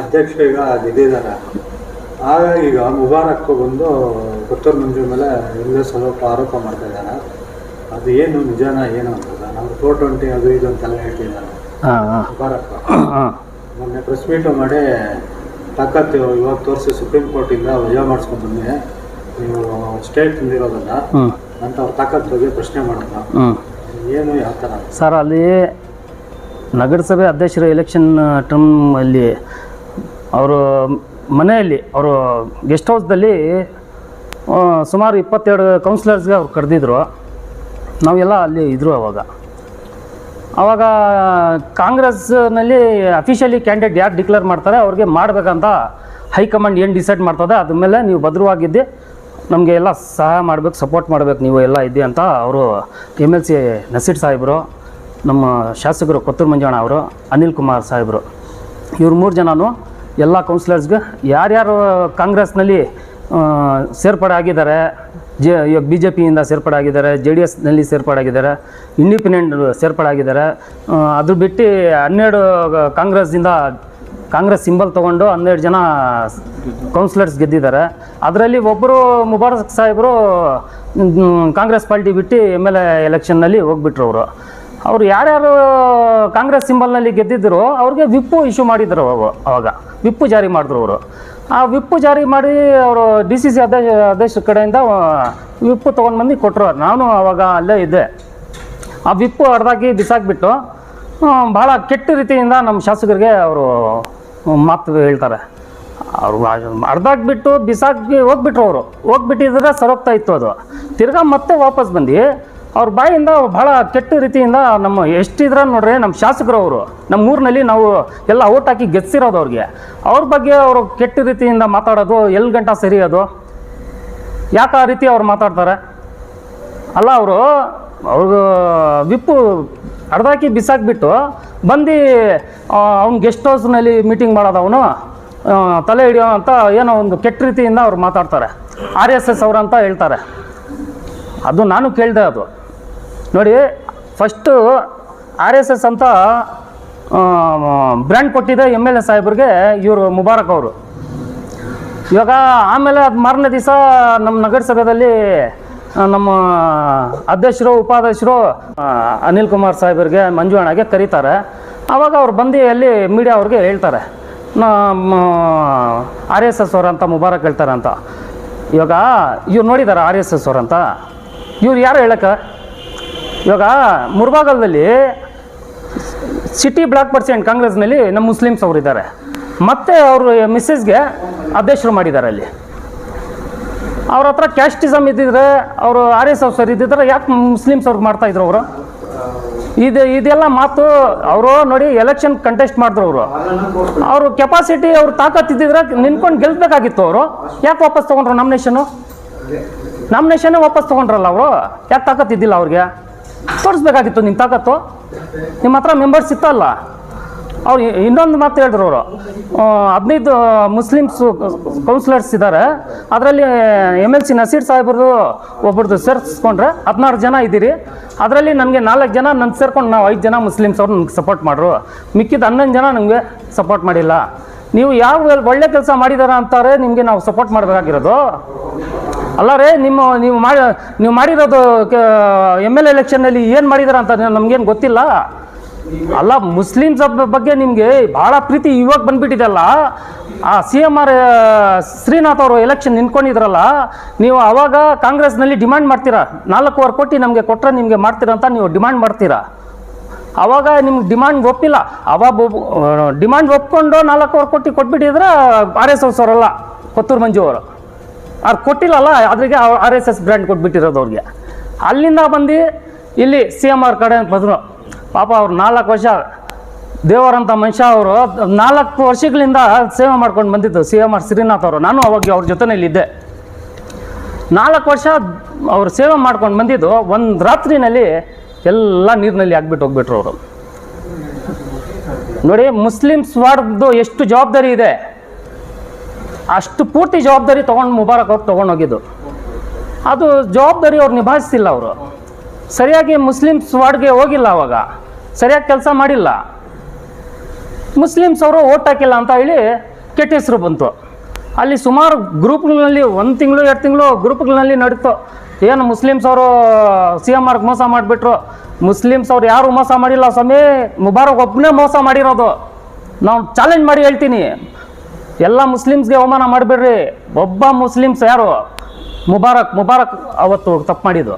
ಅಧ್ಯಕ್ಷ ಈಗ ಗೆದ್ದಿದ್ದಾರೆ ಆಗ ಈಗ ಮುಬಾರಕ್ ಬಂದು ಪುತ್ತೂರು ಮಂಜು ಮೇಲೆ ಎಲ್ಲೇ ಸ್ವಲ್ಪ ಆರೋಪ ಮಾಡ್ತಾ ಇದ್ದಾರೆ. ಅದು ಏನು ನಿಜಾನ ಏನು ಅಂತದ ನಮ್ಗೆ ಫೋರ್ ಟ್ವೆಂಟಿ ಅದು ಇದು ಅಂತೆಲ್ಲ ಹೇಳ್ತಿದ್ದಾರೆ. ಹಾಂ ಹಾಂ. ಮುಬಾರಕ್ ಮೊನ್ನೆ ಪ್ರೆಸ್ ಮೀಟು ಮಾಡಿ ತಾಕತ್ತು ಇವಾಗ ತೋರಿಸಿ ಸುಪ್ರೀಂ ಕೋರ್ಟಿಂದ ವಜಾ ಮಾಡಿಸ್ಕೊಂಡು ಬಂದೆ ನೀವು ಸ್ಟೇಟ್ ತಂದಿರೋದನ್ನ ಹ್ಞೂ ಅಂತ ಅವ್ರ ತಾಕತ್ ಬಗ್ಗೆ ಪ್ರಶ್ನೆ ಮಾಡಿದ್ರು ಹ್ಞೂ ಏನು ಯಾವ ಥರ ಸರ್ ಅಲ್ಲಿ ನಗರಸಭೆ ಅಧ್ಯಕ್ಷರ ಎಲೆಕ್ಷನ್ ಟರ್ಮ್ ಅಲ್ಲಿ ಅವರು ಮನೆಯಲ್ಲಿ, ಅವರು ಗೆಸ್ಟ್ ಹೌಸ್ದಲ್ಲಿ ಸುಮಾರು ಇಪ್ಪತ್ತೆರಡು ಕೌನ್ಸಿಲರ್ಸ್ಗೆ ಅವ್ರು ಕರೆದಿದ್ರು. ನಾವೆಲ್ಲ ಅಲ್ಲಿ ಇದ್ದರು ಅವಾಗ. ಆವಾಗ ಕಾಂಗ್ರೆಸ್ನಲ್ಲಿ ಅಫಿಷಿಯಲಿ ಕ್ಯಾಂಡಿಡೇಟ್ ಯಾರು ಡಿಕ್ಲೇರ್ ಮಾಡ್ತಾರೆ, ಅವ್ರಿಗೆ ಮಾಡಬೇಕಂತ ಹೈಕಮಾಂಡ್ ಏನು ಡಿಸೈಡ್ ಮಾಡ್ತದೆ, ಅದ್ರ ಮೇಲೆ ನೀವು ಭದ್ರವಾಗಿದ್ದು, ನಮಗೆ ಎಲ್ಲ ಸಹಾಯ ಮಾಡಬೇಕು ಸಪೋರ್ಟ್ ಮಾಡಬೇಕು, ನೀವು ಎಲ್ಲ ಇದ್ದೆ ಅಂತ ಅವರು ಎಂ ಎಲ್ ಸಿ ನಸೀರ್ ಸಾಹೇಬರು ನಮ್ಮ ಶಾಸಕರು ಕೊತ್ತೂರು ಮಂಜಣ್ಣ ಅವರು, ಅನಿಲ್ ಕುಮಾರ್ ಸಾಹೇಬರು. ಇವ್ರು ಮೂರು ಜನನು ಎಲ್ಲ ಕೌನ್ಸಿಲರ್ಸ್ಗೆ ಯಾರ್ಯಾರು ಕಾಂಗ್ರೆಸ್ನಲ್ಲಿ ಸೇರ್ಪಡೆ ಆಗಿದ್ದಾರೆ, ಜೆ, ಇವಾಗ ಬಿ ಜೆ ಪಿಯಿಂದ ಸೇರ್ಪಡೆ ಆಗಿದ್ದಾರೆ, ಜೆ ಡಿ ಎಸ್ನಲ್ಲಿ ಸೇರ್ಪಡೆ ಆಗಿದ್ದಾರೆ ಇಂಡಿಪೆಂಡೆಂಟ್ ಸೇರ್ಪಡೆ ಆಗಿದ್ದಾರೆ ಅದು ಬಿಟ್ಟು ಹನ್ನೆರಡು ಕಾಂಗ್ರೆಸ್ಸಿಂದ ಕಾಂಗ್ರೆಸ್ ಸಿಂಬಲ್ ತೊಗೊಂಡು ಹನ್ನೆರಡು ಜನ ಕೌನ್ಸಿಲರ್ಸ್ ಗೆದ್ದಿದ್ದಾರೆ. ಅದರಲ್ಲಿ ಒಬ್ಬರು ಮುಬಾರಕ್ ಸಾಹೇಬರು ಕಾಂಗ್ರೆಸ್ ಪಾರ್ಟಿ ಬಿಟ್ಟು ಎಂ ಎಲ್ ಎ ಎಲೆಕ್ಷನ್ನಲ್ಲಿ ಹೋಗ್ಬಿಟ್ರು ಅವರು. ಅವ್ರು ಯಾರ್ಯಾರು ಕಾಂಗ್ರೆಸ್ ಸಿಂಬಲ್ನಲ್ಲಿ ಗೆದ್ದಿದ್ರು ಅವ್ರಿಗೆ ವಿಪ್ಪು ಇಶ್ಯೂ ಮಾಡಿದ್ರು ಅವ- ಅವಾಗ. ವಿಪ್ಪು ಜಾರಿ ಮಾಡಿದ್ರು ಅವರು. ಆ ವಿಪ್ಪು ಜಾರಿ ಮಾಡಿ ಅವರು ಡಿ ಸಿ ಸಿ ಅಧ್ಯಕ್ಷ ಅಧ್ಯಕ್ಷರ ಕಡೆಯಿಂದ ವಿಪ್ಪು ತೊಗೊಂಡು ಬಂದು ಕೊಟ್ಟರು ನಾನು ಅವಾಗ ಅಲ್ಲೇ ಇದ್ದೆ. ಆ ವಿಪ್ಪು ಅರ್ಧಾಕಿ ಬಿಸಾಕ್ಬಿಟ್ಟು ಭಾಳ ಕೆಟ್ಟ ರೀತಿಯಿಂದ ನಮ್ಮ ಶಾಸಕರಿಗೆ ಅವರು ಮಾತು ಹೇಳ್ತಾರೆ. ಅವರು ಅರ್ಧಾಕ್ಬಿಟ್ಟು ಬಿಸಾಕಿ ಹೋಗ್ಬಿಟ್ರು ಅವರು. ಹೋಗ್ಬಿಟ್ಟಿದ್ರೆ ಸರೋಗ್ತಾ ಇತ್ತು ಅದು. ತಿರ್ಗಾ ಮತ್ತೆ ವಾಪಸ್ ಬಂದು ಅವ್ರ ಬಾಯಿಂದ ಭಾಳ ಕೆಟ್ಟ ರೀತಿಯಿಂದ ನಮ್ಮ ಎಷ್ಟಿದ್ರ ನೋಡ್ರಿ ನಮ್ಮ ಶಾಸಕರು ಅವರು ನಮ್ಮ ಊರಿನಲ್ಲಿ ನಾವು ಎಲ್ಲ ಓಟ್ ಹಾಕಿ ಗೆದ್ಸಿರೋದು ಅವ್ರಿಗೆ. ಅವ್ರ ಬಗ್ಗೆ ಅವರು ಕೆಟ್ಟ ರೀತಿಯಿಂದ ಮಾತಾಡೋದು ಎಲ್ಲಿ ಗಂಟ ಸರಿಯೋದು ಯಾಕೆ ಆ ರೀತಿ ಅವ್ರು ಮಾತಾಡ್ತಾರೆ? ಅಲ್ಲ ಅವರು ಅವರು ವಿಪ್ಪು ಅರ್ಧಾಕಿ ಬಿಸಾಕ್ಬಿಟ್ಟು ಬಂದು ಅವ್ನ ಗೆಸ್ಟ್ ಹೌಸ್ನಲ್ಲಿ ಮೀಟಿಂಗ್ ಮಾಡೋದು ಅವನು ತಲೆ ಹಿಡಿಯೋ ಅಂತ ಏನೋ ಒಂದು ಕೆಟ್ಟ ರೀತಿಯಿಂದ ಅವ್ರು ಮಾತಾಡ್ತಾರೆ. ಆರ್ ಎಸ್ ಎಸ್ ಅವ್ರಂತ ಹೇಳ್ತಾರೆ. ಅದು ನಾನು ಕೇಳಿದೆ ಅದು. ನೋಡಿ ಫಸ್ಟು ಆರ್ ಎಸ್ ಎಸ್ ಅಂತ ಬ್ರ್ಯಾಂಡ್ ಕೊಟ್ಟಿದೆ ಎಂ ಎಲ್ ಎ ಸಾಹೇಬ್ರಿಗೆ, ಇವರು ಮುಬಾರಕ್ ಅವರು. ಇವಾಗ ಆಮೇಲೆ ಅದು ಮಾರನೇ ದಿವಸ ನಮ್ಮ ನಗರಸಭೆಯಲ್ಲಿ ನಮ್ಮ ಅಧ್ಯಕ್ಷರು, ಉಪಾಧ್ಯಕ್ಷರು ಅನಿಲ್ ಕುಮಾರ್ ಸಾಹೇಬರಿಗೆ, ಮಂಜು ಅಣ್ಣಗೆ ಕರೀತಾರೆ. ಆವಾಗ ಅವ್ರು ಬಂದು ಅಲ್ಲಿ ಮೀಡಿಯಾ ಅವ್ರಿಗೆ ಹೇಳ್ತಾರೆ. ನಮ್ಮ ಆರ್ ಎಸ್ ಎಸ್ ಅವ್ರಂತ ಮುಬಾರಕ್ ಹೇಳ್ತಾರೆ ಅಂತ. ಇವಾಗ ಇವ್ರು ನೋಡಿದ್ದಾರೆ ಆರ್ ಎಸ್ ಎಸ್ ಅವ್ರಂತ ಇವ್ರು ಯಾರು ಹೇಳಕ್ಕೆ? ಇವಾಗ ಮುರ್ಬಾಗಲದಲ್ಲಿ ಸಿಟಿ ಬ್ಲಾಕ್ ಪರ್ಸೆಂಟ್ ಕಾಂಗ್ರೆಸ್ನಲ್ಲಿ ನಮ್ಮ ಮುಸ್ಲಿಮ್ಸ್ ಅವರು ಇದ್ದಾರೆ. ಮತ್ತೆ ಅವರು ಮಿಸ್ಸಸ್ಗೆ ಅಧ್ಯಕ್ಷರು ಮಾಡಿದ್ದಾರೆ ಅಲ್ಲಿ. ಅವ್ರ ಹತ್ರ ಕ್ಯಾಸ್ಟಿಸಮ್ ಇದ್ದಿದ್ರೆ, ಅವರು ಆರ್ ಎಸ್ ಎಫ್ ಸರ್ ಇದ್ದಿದ್ರೆ ಯಾಕೆ ಮುಸ್ಲಿಮ್ಸ್ ಅವ್ರಿಗೆ ಮಾಡ್ತಾ ಇದ್ರು ಅವರು? ಇದು, ಇದೆಲ್ಲ ಮಾತು ಅವರು ನೋಡಿ ಎಲೆಕ್ಷನ್ ಕಂಟೆಸ್ಟ್ ಮಾಡಿದ್ರು ಅವರು. ಅವರು ಕೆಪಾಸಿಟಿ ಅವ್ರು ತಾಕತ್ತಿದ್ದಿದ್ರೆ ನಿಂತ್ಕೊಂಡು ಗೆಲ್ಬೇಕಾಗಿತ್ತು ಅವರು. ಯಾಕೆ ವಾಪಸ್ ತೊಗೊಂಡ್ರು ನಾಮಿನೇಷನು ನಾಮಿನೇಷನ್ನೇ ವಾಪಸ್ ತೊಗೊಂಡ್ರಲ್ಲ ಅವರು? ಯಾಕೆ ತಾಕತ್ತು ಇದ್ದಿಲ್ಲ ಅವ್ರಿಗೆ? ತೋರಿಸ್ಬೇಕಾಗಿತ್ತು ನಿಮ್ಮ ತಾಕತ್ತು. ನಿಮ್ಮ ಹತ್ರ ಮೆಂಬರ್ಸ್ ಇತ್ತಲ್ಲ? ಅವ್ರು ಇನ್ನೊಂದು ಮಾತು ಹೇಳಿದ್ರು ಅವರು. ಹದಿನೈದು ಮುಸ್ಲಿಮ್ಸು ಕೌನ್ಸಿಲರ್ಸ್ ಇದ್ದಾರೆ ಅದರಲ್ಲಿ ಎಂ ಎಲ್ ಸಿ ನಸೀರ್ ಸಾಹೇಬ್ರದ್ದು ಒಬ್ಬರದ್ದು ಸೇರಿಸ್ಕೊಂಡ್ರೆ ಹದಿನಾರು ಜನ ಇದ್ದೀರಿ. ಅದರಲ್ಲಿ ನನಗೆ ನಾಲ್ಕು ಜನ ನನ್ನ ಸೇರ್ಕೊಂಡು ನಾವು ಐದು ಜನ ಮುಸ್ಲಿಮ್ಸ್ ಅವ್ರು ನನಗೆ ಸಪೋರ್ಟ್ ಮಾಡ್ರು. ಮಿಕ್ಕಿದ ಹನ್ನೊಂದು ಜನ ನನಗೆ ಸಪೋರ್ಟ್ ಮಾಡಿಲ್ಲ. ನೀವು ಯಾವ ಒಳ್ಳೆ ಕೆಲಸ ಮಾಡಿದಾರ ಅಂತಾರೆ, ನಿಮಗೆ ನಾವು ಸಪೋರ್ಟ್ ಮಾಡಬೇಕಾಗಿರೋದು? ಅಲ್ಲ ರೀ, ನಿಮ್ಮ ನೀವು ಮಾಡಿ, ನೀವು ಮಾಡಿರೋದು ಎಂ ಎಲ್ ಎಲೆಕ್ಷನ್ನಲ್ಲಿ ಏನು ಮಾಡಿದಾರ ಅಂತ ನಮಗೇನು ಗೊತ್ತಿಲ್ಲ. ಅಲ್ಲ ಮುಸ್ಲಿಮ್ಸ್ ಬಗ್ಗೆ ನಿಮಗೆ ಭಾಳ ಪ್ರೀತಿ ಇವಾಗ ಬಂದ್ಬಿಟ್ಟಿದೆಲ್ಲ. ಆ ಸಿ ಎಂ ಆರ್ ಶ್ರೀನಾಥ್ ಅವರು ಎಲೆಕ್ಷನ್ ನಿಂತ್ಕೊಂಡಿದ್ರಲ್ಲ, ನೀವು ಅವಾಗ ಕಾಂಗ್ರೆಸ್ನಲ್ಲಿ ಡಿಮ್ಯಾಂಡ್ ಮಾಡ್ತೀರಾ? ನಾಲ್ಕೂವರೆ ಕೋಟಿ ನಮಗೆ ಕೊಟ್ಟರೆ ನಿಮಗೆ ಮಾಡ್ತೀರಾ ಅಂತ ನೀವು ಡಿಮ್ಯಾಂಡ್ ಮಾಡ್ತೀರಾ? ಅವಾಗ ನಿಮ್ಗೆ ಡಿಮ್ಯಾಂಡ್ ಒಪ್ಪಿಲ್ಲ. ಅವಾಗ ಡಿಮ್ಯಾಂಡ್ ಒಪ್ಕೊಂಡು ನಾಲ್ಕೂವರೆ ಕೋಟಿ ಕೊಟ್ಬಿಟ್ಟಿದ್ರೆ ಆರ್ ಎಸ್ ಎಸ್ ಅವರಲ್ಲ, ಕೊತ್ತೂರು ಮಂಜು ಅವರು. ಅವ್ರು ಕೊಟ್ಟಿಲ್ಲಲ್ಲ, ಅದ್ರಿಗೆ ಆರ್ ಎಸ್ ಎಸ್ ಬ್ರ್ಯಾಂಡ್ ಕೊಟ್ಬಿಟ್ಟಿರೋದು ಅವ್ರಿಗೆ. ಅಲ್ಲಿಂದ ಬಂದು ಇಲ್ಲಿ ಸಿ ಎಂ ಆರ್ ಕಡೆ ಬಂದರು. ಪಾಪ ಅವ್ರು ನಾಲ್ಕು ವರ್ಷ ದೇವರಂತ ಮನುಷ್ಯ ಅವರು, ನಾಲ್ಕು ವರ್ಷಗಳಿಂದ ಸೇವೆ ಮಾಡ್ಕೊಂಡು ಬಂದಿದ್ದು ಸಿ ಎಂ ಆರ್ ಶ್ರೀನಾಥ್ ಅವರು. ನಾನು ಅವಾಗ ಅವ್ರ ಜೊತೆನೇ ಇದ್ದೆ ನಾಲ್ಕು ವರ್ಷ ಅವರು ಸೇವೆ ಮಾಡ್ಕೊಂಡು ಬಂದಿದ್ದು, ಒಂದು ರಾತ್ರಿನಲ್ಲಿ ಎಲ್ಲ ನೀರಿನಲ್ಲಿ ಹಾಕ್ಬಿಟ್ಟು ಹೋಗ್ಬಿಟ್ರು ಅವರು. ನೋಡಿ, ಮುಸ್ಲಿಮ್ಸ್ ವಾರ್ಡ್ದು ಎಷ್ಟು ಜವಾಬ್ದಾರಿ ಇದೆ. ಅಷ್ಟು ಪೂರ್ತಿ ಜವಾಬ್ದಾರಿ ತೊಗೊಂಡು ಮುಬಾರಕ್ ಅವ್ರು ತೊಗೊಂಡು ಹೋಗಿದ್ದು. ಅದು ಜವಾಬ್ದಾರಿ ಅವ್ರು ನಿಭಾಯಿಸ್ತಿಲ್ಲ ಅವರು. ಸರಿಯಾಗಿ ಮುಸ್ಲಿಮ್ಸ್ ವಾರ್ಡ್ಗೆ ಹೋಗಿಲ್ಲ ಅವಾಗ. ಸರಿಯಾಗಿ ಕೆಲಸ ಮಾಡಿಲ್ಲ. ಮುಸ್ಲಿಮ್ಸ್ ಅವರು ಓಟ್ ಹಾಕಿಲ್ಲ ಅಂತ ಹೇಳಿ ಕೆಟ್ಟ ಹೆಸರು ಬಂತು. ಅಲ್ಲಿ ಸುಮಾರು ಗ್ರೂಪ್ಗಳಲ್ಲಿ ಒಂದು ತಿಂಗಳು, ಎರಡು ತಿಂಗಳು ಗ್ರೂಪ್ಗಳಲ್ಲಿ ನಡೀತು. ಏನು ಮುಸ್ಲಿಮ್ಸ್ ಅವರು ಸಿ ಎಂ ಆರ್ಗೆ ಮೋಸ ಮಾಡಿಬಿಟ್ರು. ಮುಸ್ಲಿಮ್ಸ್ ಅವ್ರು ಯಾರು ಮೋಸ ಮಾಡಿಲ್ಲ ಸ್ವಾಮಿ. ಮುಬಾರಕ್ ಒಬ್ಬನೇ ಮೋಸ ಮಾಡಿರೋದು. ನಾವು ಚಾಲೆಂಜ್ ಮಾಡಿ ಹೇಳ್ತೀನಿ. ಎಲ್ಲ ಮುಸ್ಲಿಮ್ಸ್ಗೆ ಅವಮಾನ ಮಾಡಬೇಡ್ರಿ. ಒಬ್ಬ ಮುಸ್ಲಿಮ್ಸ್ ಯಾರು? ಮುಬಾರಕ್ ಮುಬಾರಕ್ ಅವತ್ತು ತಪ್ಪು ಮಾಡಿದ್ದು.